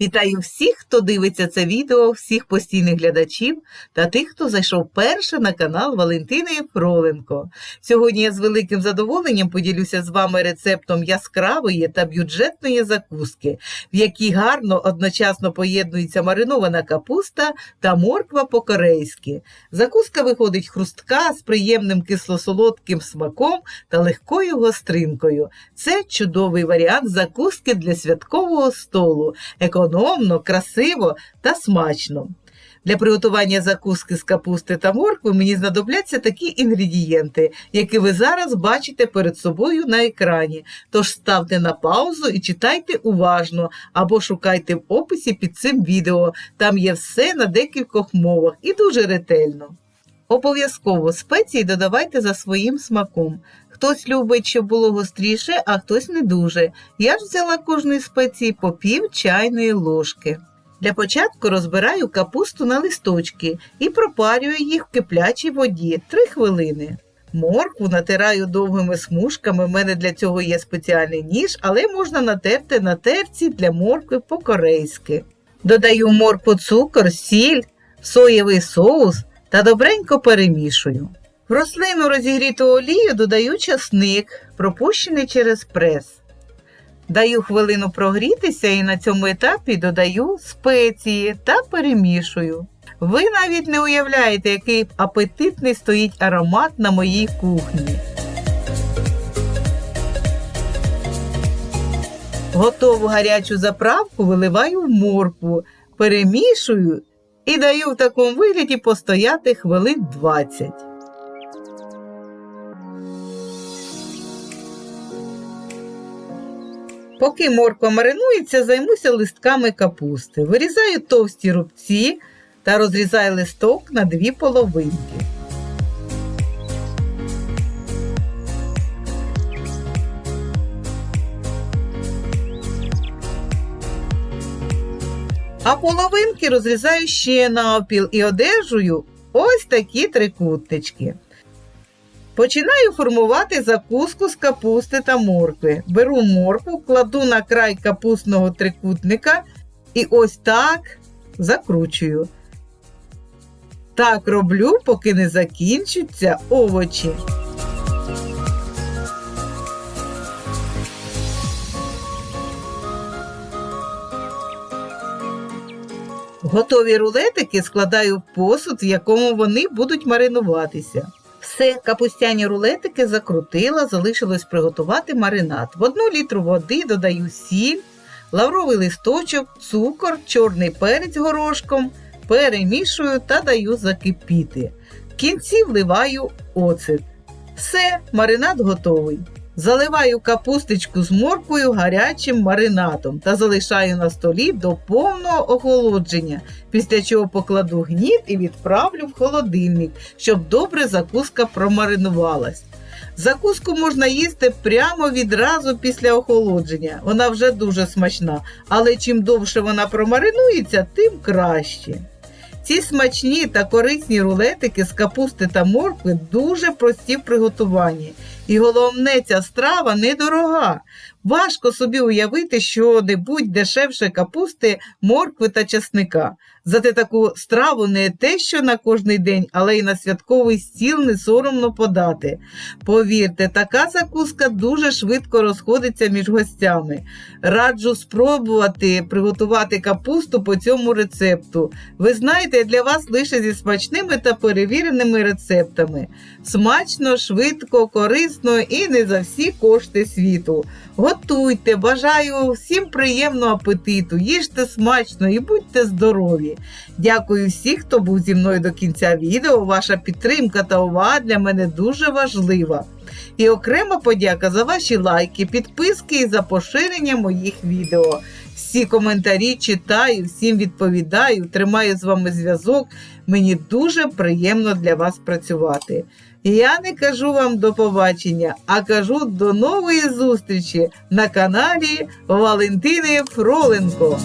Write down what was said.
Вітаю всіх, хто дивиться це відео, всіх постійних глядачів та тих, хто зайшов перше на канал Валентини Фроленко. Сьогодні я з великим задоволенням поділюся з вами рецептом яскравої та бюджетної закуски, в якій гарно одночасно поєднується маринована капуста та морква по-корейськи. Закуска виходить хрустка з приємним кисло-солодким смаком та легкою гостринкою. Це чудовий варіант закуски для святкового столу. Економно, красиво та смачно. Для приготування закуски з капусти та моркви мені знадобляться такі інгредієнти, які ви зараз бачите перед собою на екрані. Тож ставте на паузу і читайте уважно або шукайте в описі під цим відео. Там є все на декількох мовах і дуже ретельно. Обов'язково спеції додавайте за своїм смаком. Хтось любить, щоб було гостріше, а хтось не дуже. Я ж взяла кожної спеції по пів чайної ложки. Для початку розбираю капусту на листочки і пропарюю їх в киплячій воді 3 хвилини. Моркву натираю довгими смужками, в мене для цього є спеціальний ніж, але можна натерти на терці для моркви по-корейськи. Додаю моркву цукор, сіль, соєвий соус та добренько перемішую. В рослину розігріту олію додаю часник, пропущений через прес. Даю хвилину прогрітися і на цьому етапі додаю спеції та перемішую. Ви навіть не уявляєте, який апетитний стоїть аромат на моїй кухні. Готову гарячу заправку виливаю в моркву, перемішую і даю в такому вигляді постояти хвилин 20. Поки морква маринується, займуся листками капусти. Вирізаю товсті рубці та розрізаю листок на дві половинки. А половинки розрізаю ще навпіл і одержую ось такі трикутнички. Починаю формувати закуску з капусти та моркви. Беру моркву, кладу на край капустного трикутника і ось так закручую. Так роблю, поки не закінчаться овочі. Готові рулетики складаю в посуд, в якому вони будуть маринуватися. Все, капустяні рулетики закрутила, залишилось приготувати маринад. В одну літру води додаю сіль, лавровий листочок, цукор, чорний перець горошком, перемішую та даю закипіти. В кінці вливаю оцет. Все, маринад готовий. Заливаю капусточку з морквою гарячим маринадом та залишаю на столі до повного охолодження, після чого покладу гніт і відправлю в холодильник, щоб добре закуска промаринувалась. Закуску можна їсти прямо відразу після охолодження. Вона вже дуже смачна, але чим довше вона промаринується, тим краще. Ці смачні та корисні рулетики з капусти та моркви дуже прості в приготуванні. І головне, ця страва недорога. Важко собі уявити що-небудь дешевше капусти, моркви та часника. Зате таку страву не те, що на кожний день, але й на святковий стіл не соромно подати. Повірте, така закуска дуже швидко розходиться між гостями. Раджу спробувати приготувати капусту по цьому рецепту. Ви знаєте, для вас лише зі смачними та перевіреними рецептами. Смачно, швидко, корисно і не за всі кошти світу. Готуйте, бажаю всім приємного апетиту, їжте смачно і будьте здорові! Дякую всім, хто був зі мною до кінця відео. Ваша підтримка та увага для мене дуже важлива. І окрема подяка за ваші лайки, підписки і за поширення моїх відео. Всі коментарі читаю, всім відповідаю, тримаю з вами зв'язок. Мені дуже приємно для вас працювати. Я не кажу вам до побачення, а кажу до нової зустрічі на каналі Валентини Фроленко.